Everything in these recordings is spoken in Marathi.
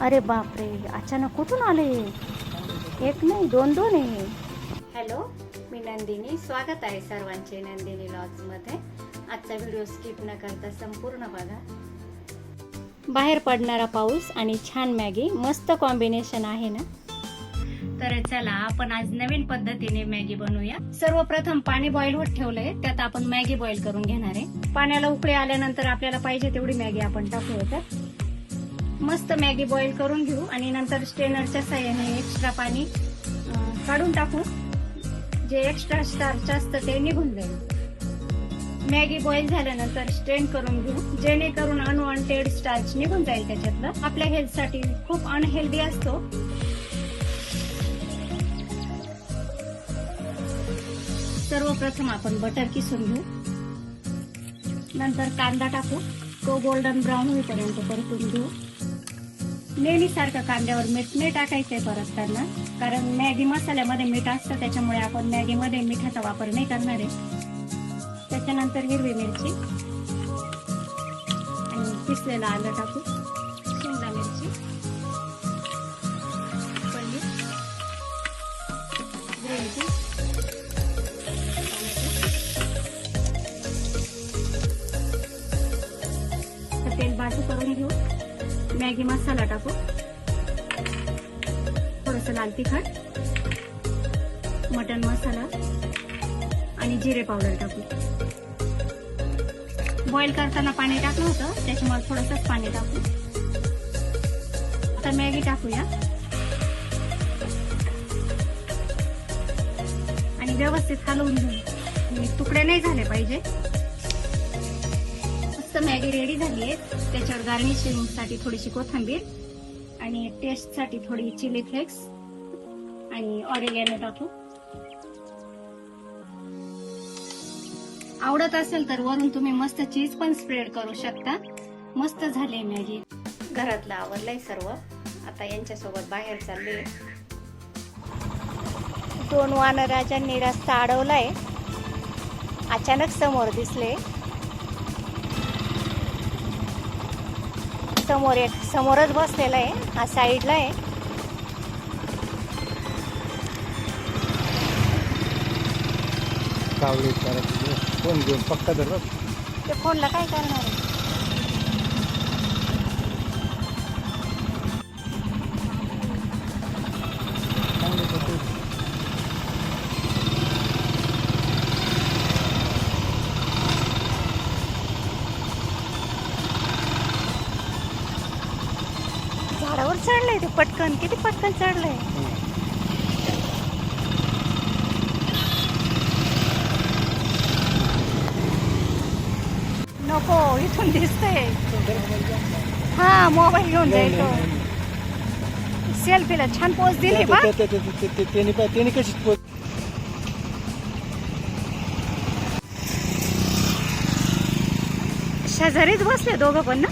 अरे बापरे अचानक कुठून आले? एक नाही दोन दोन आहे. हॅलो मी नंदिनी. स्वागत आहे सर्वांचे नंदिनी लॉजमध्ये. आजचा व्हिडिओ स्किप न करता संपूर्ण बघा. बाहेर पडणारा पाऊस आणि छान मॅगी मस्त कॉम्बिनेशन आहे ना? तर चला आपण आज नवीन पद्धतीने मॅगी बनवूया. सर्वप्रथम पाणी बॉईल होत ठेवलंय. त्यात आपण मॅगी बॉईल करून घेणार आहे. पाण्याला उकळी आल्यानंतर आपल्याला पाहिजे तेवढी मॅगी आपण टाकूया तर. मस्त मॅगी बॉईल करून घेऊ आणि नंतर स्ट्रेनरच्या साह्याने एक्स्ट्रा पाणी काढून टाकू. जे एक्स्ट्रा स्टार्च असतं ते निघून जाईल. मॅगी बॉईल झाल्यानंतर स्ट्रेन करून घेऊ. जेणेकरून अनवॉन्टेड स्टार्च निघून जाईल त्याच्यातलं. आपल्या हेल्थसाठी खूप अनहेल्दी असतो. सर्वप्रथम आपण बटर किसून घेऊ. नंतर कांदा टाकू. तो गोल्डन ब्राऊन होईपर्यंत परतून घेऊ. नेहमीसारखं कांद्यावर मीठ नाही टाकायचंय परतताना. कारण मॅगी मसाल्यामध्ये मीठ असतं त्याच्यामुळे आपण मॅगीमध्ये मिठाचा वापर नाही करणार आहे. त्याच्यानंतर हिरवी मिरची आणि पिसलेलं आलं टाकू. शिमला मिरची पनीर ग्रीन तेल बाजू करून घेऊ. मॅगी मसाला टाकू. थोडस लाल तिखट मटन मसाला आणि जिरे पावडर टाकू. बॉईल करताना पाणी टाकलं होतं त्याच्यामुळे थोडंसंच पाणी टाकू. आता मॅगी टाकूया. आणि व्यवस्थित हलवून घेऊ. म्हणजे तुकडे नाही झाले पाहिजे. मस्त मॅगी रेडी झाली आहे. त्याच्यावर गार्निशिंगसाठी थोडीशी कोथिंबीर आणि टेस्टसाठी थोडी चिली फ्लेक्स आणि ऑरेगॅनो टाकू. आवडत असेल तर वरून तुम्ही मस्त चीज पण स्प्रेड करू शकता. मस्त झाले मॅगी. घरातलं आवडलाय सर्व. आता यांच्यासोबत बाहेर चालले दोन वानराजांनी रस्ता अडवलाय अचानक समोर दिसले. समोर एक समोरच बसलेला आहे. हा साईडला आहे. करत फोन घेऊन पक्का धर बघ. ते फोनला काय करणार आहे? चढलंय ते पटकन किती पटकन चढलंय. नको इथून दिसतंय हा मोबाईल घेऊन जायचो. सेल्फीला छान पोच दिली बा त्याने कशी पोच शेजारीच बसले दोघं पण ना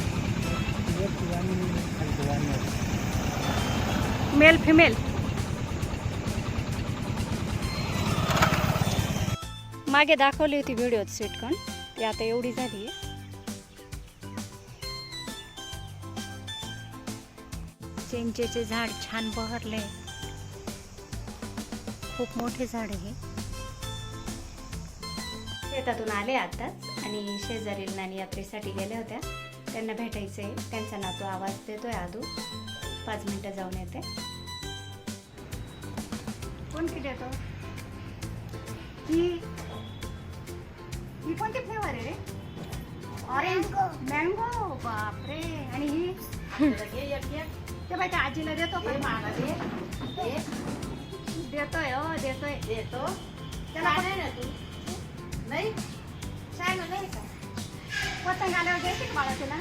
मेल फिमेल. मागे दाखवली होती व्हिडिओत स्वीटकॉर्न ती आता एवढी झाली आहे. चिंचेचे झाड छान बहरले. खूप मोठे झाड आहे हे. शेतातून आले आताच आणि शेजारील नाणी यात्रेसाठी गेल्या होत्या. त्यांना भेटायचे त्यांचा नातू आवाज देतोय आदू. पाच मिनिटं जाऊन येते. कोण किती येतो ही ही कोणती फ्लेवर आहे रे? ऑरेंज मँगो बापरे. आणि ही? ते बाई त्या आजीला देतो का? देतोय हो देतोय. देतो. त्याला पण- नाही छान नाही? का पतंग आल्यावर द्यायची बाळा तुला?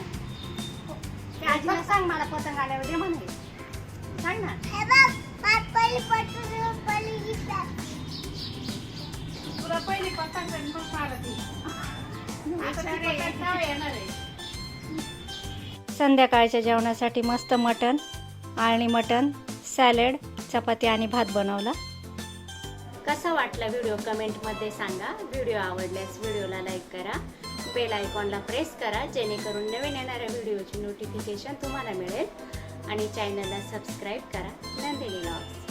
त्या आजीला सांग मला पतंग आल्यावर दे म्हणे. सांग ना. हे तुला पहिली पतंग आणि मग येणार आहे? संध्याकाळच्या जेवणासाठी मस्त मटण आळणी मटण सॅलड चपाती आणि भात बनवला. कसा वाटला व्हिडिओ कमेंटमध्ये सांगा. व्हिडिओ आवडल्यास व्हिडिओला लाईक करा. बेल आयकॉनला प्रेस करा जेणेकरून नवीन येणाऱ्या व्हिडिओची नोटिफिकेशन तुम्हाला मिळेल. आणि चॅनलला सबस्क्राईब करा. नंदिनी लॉग्स